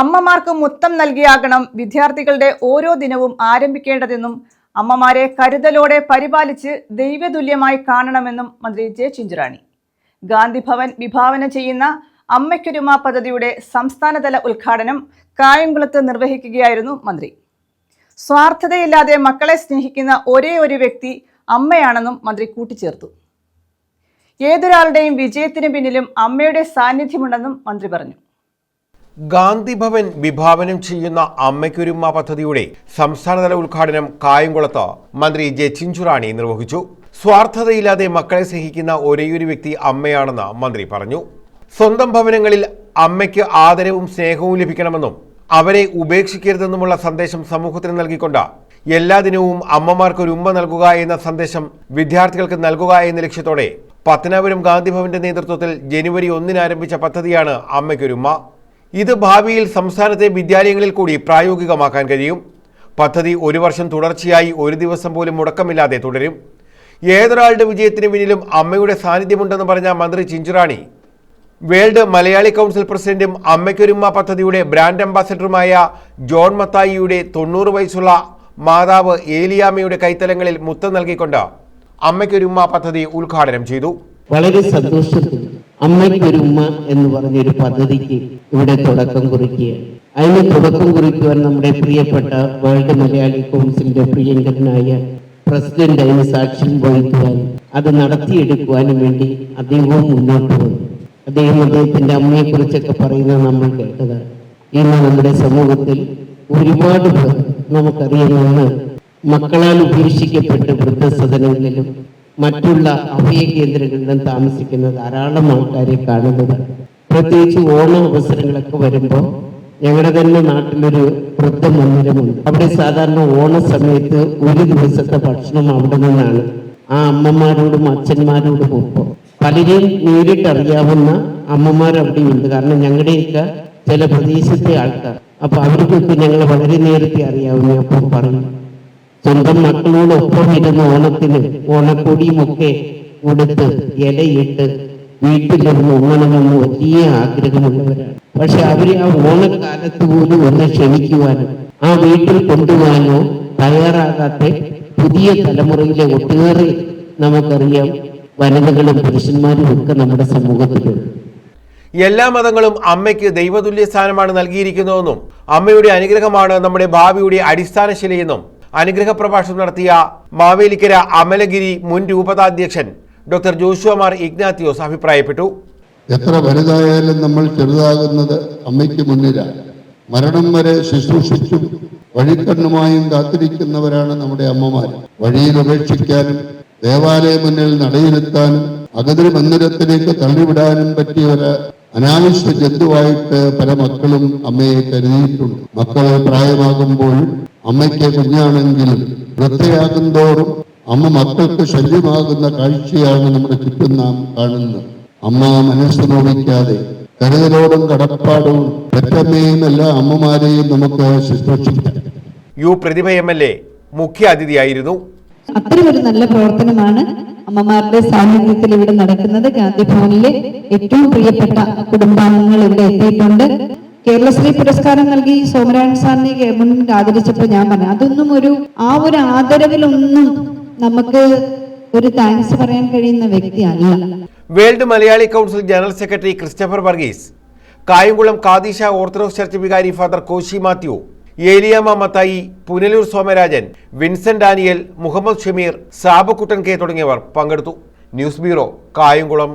അമ്മമാർക്ക് മുത്തം നൽകിയാകണം വിദ്യാർത്ഥികളുടെ ഓരോ ദിനവും ആരംഭിക്കേണ്ടതെന്നും അമ്മമാരെ കരുതലോടെ പരിപാലിച്ച് ദൈവതുല്യമായി കാണണമെന്നും മന്ത്രി ജെ ചിഞ്ചുറാണി. ഗാന്ധിഭവൻ വിഭാവന ചെയ്യുന്ന അമ്മയ്ക്കൊരുമ പദ്ധതിയുടെ സംസ്ഥാനതല ഉദ്ഘാടനം കായംകുളത്ത് നിർവഹിക്കുകയായിരുന്നു മന്ത്രി. സ്വാർത്ഥതയില്ലാതെ മക്കളെ സ്നേഹിക്കുന്ന ഒരേ ഒരു വ്യക്തി അമ്മയാണെന്നും മന്ത്രി കൂട്ടിച്ചേർത്തു. ഏതൊരാളുടെയും വിജയത്തിന് പിന്നിലും അമ്മയുടെ സാന്നിധ്യമുണ്ടെന്നും മന്ത്രി പറഞ്ഞു. ഗാന്ധി ഭവൻ വിഭാവനം ചെയ്യുന്ന അമ്മയ്ക്കൊരുമ പദ്ധതിയുടെ സംസ്ഥാനതല ഉദ്ഘാടനം കായംകുളത്ത് മന്ത്രി ജെ ചിഞ്ചുറാണി നിർവഹിച്ചു. സ്വാർത്ഥതയില്ലാതെ മക്കളെ സ്നേഹിക്കുന്ന ഒരേയൊരു വ്യക്തി അമ്മയാണെന്ന് മന്ത്രി പറഞ്ഞു. സ്വന്തം ഭവനങ്ങളിൽ അമ്മയ്ക്ക് ആദരവും സ്നേഹവും ലഭിക്കണമെന്നും അവരെ ഉപേക്ഷിക്കരുതെന്നുമുള്ള സന്ദേശം സമൂഹത്തിന് നൽകിക്കൊണ്ട് എല്ലാ ദിനവും അമ്മമാർക്ക് ഒരു ഉമ്മ നൽകുക എന്ന സന്ദേശം വിദ്യാർത്ഥികൾക്ക് നൽകുക എന്ന ലക്ഷ്യത്തോടെ പത്തനാപുരം ഗാന്ധിഭവന്റെ നേതൃത്വത്തിൽ ജനുവരി ഒന്നിന് ആരംഭിച്ച പദ്ധതിയാണ് അമ്മയ്ക്കൊരുമ്മ. ഇത് ഭാവിയിൽ സംസ്ഥാനത്തെ വിദ്യാലയങ്ങളിൽ കൂടി പ്രായോഗികമാക്കാൻ കഴിയും. പദ്ധതി ഒരു വർഷം തുടർച്ചയായി ഒരു ദിവസം പോലും മുടക്കമില്ലാതെ തുടരും. ഏതൊരാളുടെ വിജയത്തിന് പിന്നിലും അമ്മയുടെ സാന്നിധ്യമുണ്ടെന്ന് പറഞ്ഞ മന്ത്രി ചിഞ്ചുറാണി. വേൾഡ് മലയാളി കൗൺസിൽ പ്രസിഡന്റും അമ്മയ്ക്കൊരുമ്മ പദ്ധതിയുടെ ബ്രാൻഡ് അംബാസഡറുമായ ജോൺ മത്തായിയുടെ തൊണ്ണൂറ് വയസ്സുള്ള മാതാവ് ഏലിയാമ്മയുടെ കൈത്തലങ്ങളിൽ മുത്തം നൽകിക്കൊണ്ട് അമ്മയ്ക്കൊരുമ്മ പദ്ധതി ഉദ്ഘാടനം ചെയ്തു. വളരെ സന്തോഷത്തിൽ അമ്മയ്ക്കൊരു ഉമ്മ എന്ന് പറഞ്ഞൊരു പദ്ധതിക്ക് ഇവിടെ തുടക്കം കുറിക്കുകയാണ്. അതിന് തുടക്കം കുറിക്കുവാൻ നമ്മുടെ പ്രിയപ്പെട്ട വേൾഡ് മലയാളി കൗൺസിലിന്റെ പ്രിയങ്കരനായ പ്രസിഡന്റ് അതിന് സാക്ഷ്യം വഹിക്കുവാനും അത് നടത്തിയെടുക്കുവാനും വേണ്ടി അദ്ദേഹവും മുന്നോട്ട് വന്നു. അദ്ദേഹം അദ്ദേഹത്തിന്റെ അമ്മയെ കുറിച്ചൊക്കെ പറയുന്നത് നമ്മൾ കേട്ടതാണ്. ഇന്ന് നമ്മുടെ സമൂഹത്തിൽ ഒരുപാട് പേർ മക്കളാൽ ഉപേക്ഷിക്കപ്പെട്ട് വൃദ്ധസദനങ്ങളിലും മറ്റുള്ള അഭയ കേന്ദ്രങ്ങളിലും താമസിക്കുന്ന ധാരാളം ആൾക്കാരെ കാണുന്നത്. പ്രത്യേകിച്ച് ഓണ അവസരങ്ങളൊക്കെ വരുമ്പോൾ ഞങ്ങളുടെ തന്നെ നാട്ടിലൊരു വൃദ്ധ മന്ദിരമുണ്ട്. അവിടെ സാധാരണ ഓണ സമയത്ത് ഒരു ദിവസത്തെ ഭക്ഷണം അവിടെ നിന്നാണ്. ആ അമ്മമാരോടും അച്ഛന്മാരോടും ഒപ്പം. പലരെയും നേരിട്ടറിയാവുന്ന അമ്മമാർ അവിടെയുണ്ട്. കാരണം ഞങ്ങളുടെയൊക്കെ ചില പ്രദേശത്തെ ആൾക്കാർ. അപ്പൊ അവർക്കൊക്കെ ഞങ്ങൾ വളരെ നേരത്തെ അറിയാവുന്ന അപ്പം പറയും സ്വന്തം മക്കളോടൊപ്പം ഇരുന്ന് ഓണത്തിന് ഓണക്കൊടിയും ഒക്കെ കൊടുത്ത് ഇലയിട്ട് വീട്ടിലിരുന്ന് ഉണ്ണണമെന്ന് വലിയ ആഗ്രഹമുള്ളവരാണ്. പക്ഷെ അവർ ആ ഓണക്കാലത്ത് പോലും ഒന്ന് ക്ഷമിക്കുവാനും ആ വീട്ടിൽ കൊണ്ടുപോകാനോ തയ്യാറാകാത്ത പുതിയ തലമുറയിലെ ഒട്ടേറെ നമുക്കറിയാം വനിതകളും പുരുഷന്മാരും ഒക്കെ നമ്മുടെ സമൂഹത്തിലുണ്ട്. എല്ലാ മതങ്ങളും അമ്മയ്ക്ക് ദൈവതുല്യ സ്ഥാനമാണ് നൽകിയിരിക്കുന്നതെന്നും അമ്മയുടെ അനുഗ്രഹമാണ് നമ്മുടെ ഭാവിയുടെ അടിസ്ഥാന ശിലയെന്നും അനുഗ്രഹ പ്രഭാഷണം നടത്തിയ മാവേലിക്കര അമലഗിരി മുൻ രൂപതാധ്യക്ഷൻ ഡോക്ടർ ജോഷുമാർ ഇഗ്നാത്തിയോസ് അഭിപ്രായപ്പെട്ടു. എത്ര വലുതായാലും നമ്മൾ ചെറുതാകുന്നത് അമ്മയ്ക്ക് മുന്നിലാണ് മരണം വരെ ശുശ്രൂഷിച്ചും. വഴിക്കണ്ണുമായും കാത്തിരിക്കുന്നവരാണ് നമ്മുടെ അമ്മമാർ. വഴിയിൽ ഉപേക്ഷിക്കാനും ദേവാലയ മുന്നിൽ നടയിലെത്താനും അഗതിരി മന്ദിരത്തിലേക്ക് തള്ളിവിടാനും പറ്റിയ ഒരു അനാവശ്യ ജന്തുവായിട്ട് പല മക്കളും അമ്മയെ കരുതിയിട്ടുണ്ട്. മക്കൾ പ്രായമാകുമ്പോൾ അമ്മയ്ക്ക് കുഞ്ഞാണെങ്കിലും വൃദ്ധയാകും തോറും അമ്മ മക്കൾക്ക് ശല്യമാകുന്ന കാഴ്ചയാണ് നമ്മുടെ ചുറ്റും നാം കാണുന്നത്. അമ്മ മനസ്സ് നോവിക്കാതെ കരുതലോടും കടപ്പാടും പെറ്റമ്മയും എല്ലാ അമ്മമാരെയും നമുക്ക് ശുശ്രൂഷിക്കാം. U Prathibha M L A മുഖ്യ അതിഥിയായിരുന്നു അത്രയൊരു ഒരു നല്ല പ്രവർത്തനമാണ് അമ്മമാരുടെ സാന്നിധ്യത്തിൽ ഇവിടെ നടക്കുന്നത് ഗാന്ധിഭവനിലെ ഏറ്റവും പ്രിയപ്പെട്ട കുടുംബാംഗങ്ങൾ ഇവിടെ എത്തിയിട്ടുണ്ട്. കേരളശ്രീ പുരസ്കാരം നൽകി സോമരാജൻ സാറിനെ മുന്നിൽ ആദരിച്ചപ്പോൾ ഞാൻ പറഞ്ഞു അതൊന്നും ഒരു ആ ഒരു ആദരവിലൊന്നും നമുക്ക് ഒരു താങ്ക്സ് പറയാൻ കഴിയുന്ന വ്യക്തിയല്ല. World Malayali council general secretary Christopher Varghese Kayamkulam Kadeesha orthodox church vicar father Koshy Mathew Eliyama Mathai Punalur Somarajan Vincent Daniel Muhammad Shameer Sabakuttan K തുടങ്ങിയവർ പങ്കെടുത്തു. News bureau Kayamkulam.